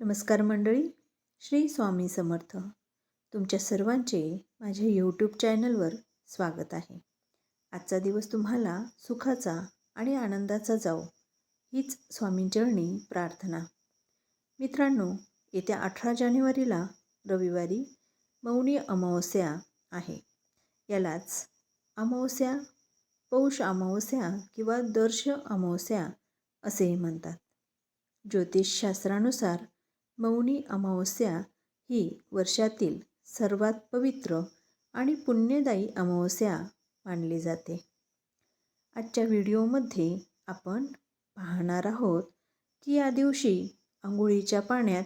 नमस्कार मंडळी श्री स्वामी समर्थ. तुमच्या सर्वांचे माझ्या यूट्यूब चॅनलवर स्वागत आहे. आजचा दिवस तुम्हाला सुखाचा आणि आनंदाचा जाओ हीच स्वामींचरणी प्रार्थना. मित्रांनो येत्या अठरा जानेवारीला रविवारी मौनी अमावस्या आहे. यालाच अमावस्या पौष अमावस्या किंवा दर्श अमावस्या असेही म्हणतात. ज्योतिषशास्त्रानुसार मौनी अमावस्या ही वर्षातील सर्वात पवित्र आणि पुण्यदायी अमावस्या मानली जाते. आजच्या व्हिडिओमध्ये आपण पाहणार आहोत की या दिवशी आंघोळीच्या पाण्यात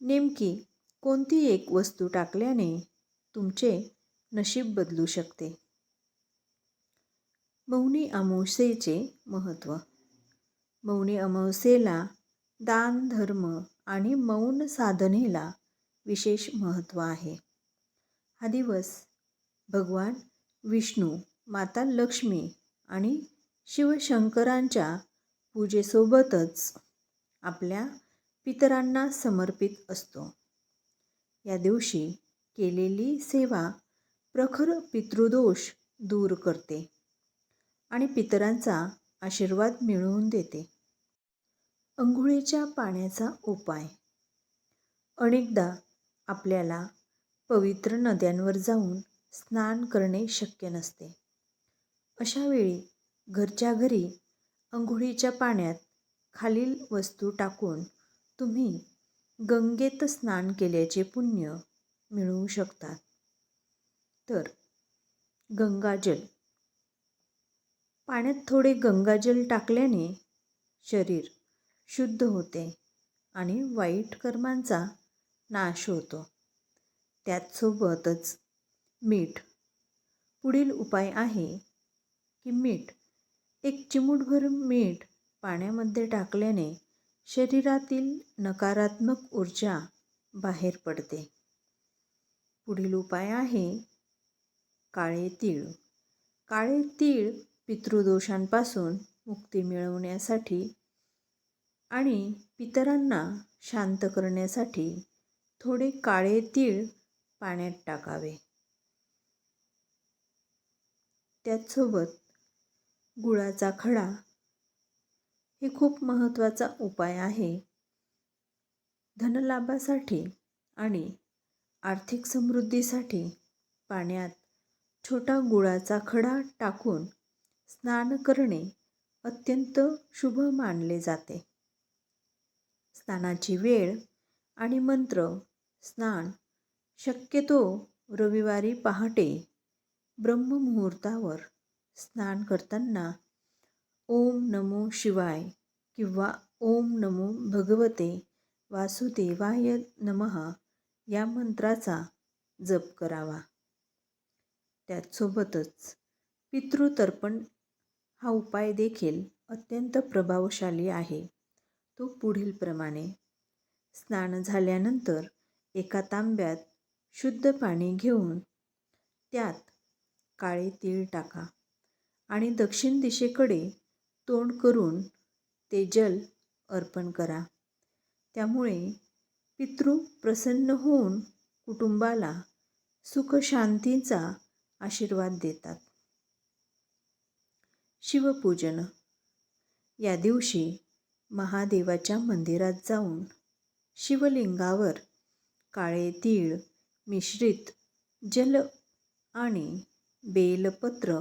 नेमकी कोणती एक वस्तू टाकल्याने तुमचे नशीब बदलू शकते? मौनी अमावस्येचे महत्त्व. मौनी अमावस्येला दान धर्म आणि मौन साधनेला विशेष महत्त्व आहे. हा दिवस भगवान विष्णू माता लक्ष्मी आणि शिवशंकरांच्या पूजेसोबतच आपल्या पितरांना समर्पित असतो. या दिवशी केलेली सेवा प्रखर पितृदोष दूर करते आणि पितरांचा आशीर्वाद मिळवून देते. अंघोळीच्या पाण्याचा उपाय. अनेकदा आपल्याला पवित्र नद्यांवर जाऊन स्नान करणे शक्य नसते. अशावेळी घरच्या घरी अंघोळीच्या पाण्यात खालील वस्तू टाकून तुम्ही गंगेत स्नान केल्याचे पुण्य मिळवू शकतात. तर गंगाजल. पाण्यात थोडे गंगाजल टाकल्याने शरीर शुद्ध होते आणि वाईट कर्मांचा नाश होतो. त्याचसोबतच मीठ. पुढील उपाय आहे की मीठ. एक चिमूटभर मीठ पाण्यामध्ये टाकल्याने शरीरातील नकारात्मक ऊर्जा बाहेर पडते. पुढील उपाय आहे काळे तीळ. काळे तीळ पितृदोषांपासून मुक्ती मिळवण्यासाठी आणि पितरांना शांत करण्यासाठी थोडे काळे तीळ पाण्यात टाकावे. त्याचसोबत गुळाचा खडा हे खूप महत्त्वाचा उपाय आहे. धनलाभासाठी आणि आर्थिक समृद्धीसाठी पाण्यात छोटा गुळाचा खडा टाकून स्नान करणे अत्यंत शुभ मानले जाते. स्नानाची वेळ आणि मंत्र स्नान. शक्यतो रविवारी पहाटे ब्रह्ममुहूर्तावर स्नान करताना ओम नमो शिवाय किंवा ओम नमो भगवते वासुदेवाय नमः या मंत्राचा जप करावा. त्याचसोबतच पितृतर्पण हा उपाय देखील अत्यंत प्रभावशाली आहे. तो पुढीलप्रमाणे स्नान झाल्यानंतर एका तांब्यात शुद्ध पाणी घेऊन त्यात काळे तीळ टाका आणि दक्षिण दिशेकडे तोंड करून ते जल अर्पण करा. त्यामुळे पितृ प्रसन्न होऊन कुटुंबाला सुखशांतीचा आशीर्वाद देतात. शिवपूजन. या दिवशी महादेवाच्या मंदिरात जाऊन शिवलिंगावर काळे तीळ मिश्रित जल आणि बेलपत्र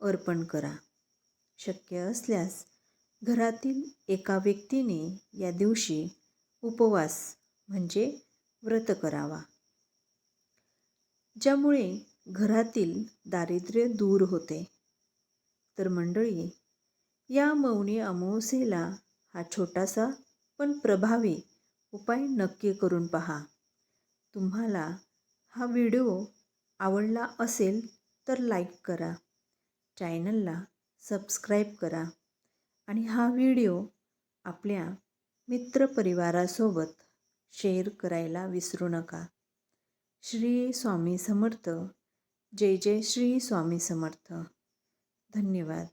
अर्पण करा. शक्य असल्यास घरातील एका व्यक्तीने या दिवशी उपवास म्हणजे व्रत करावा. ज्यामुळे घरातील दारिद्र्य दूर होते. तर मंडळी या मौनी अमावस्येला हा छोटासा पण प्रभावी उपाय नक्की करून पहा. तुम्हाला हा व्हिडिओ आवडला असेल तर लाईक करा. चॅनलला सबस्क्राईब करा. आणि हा व्हिडिओ आपल्या मित्रपरिवारासोबत शेअर करायला विसरू नका. श्री स्वामी समर्थ. जय जय श्री स्वामी समर्थ. धन्यवाद.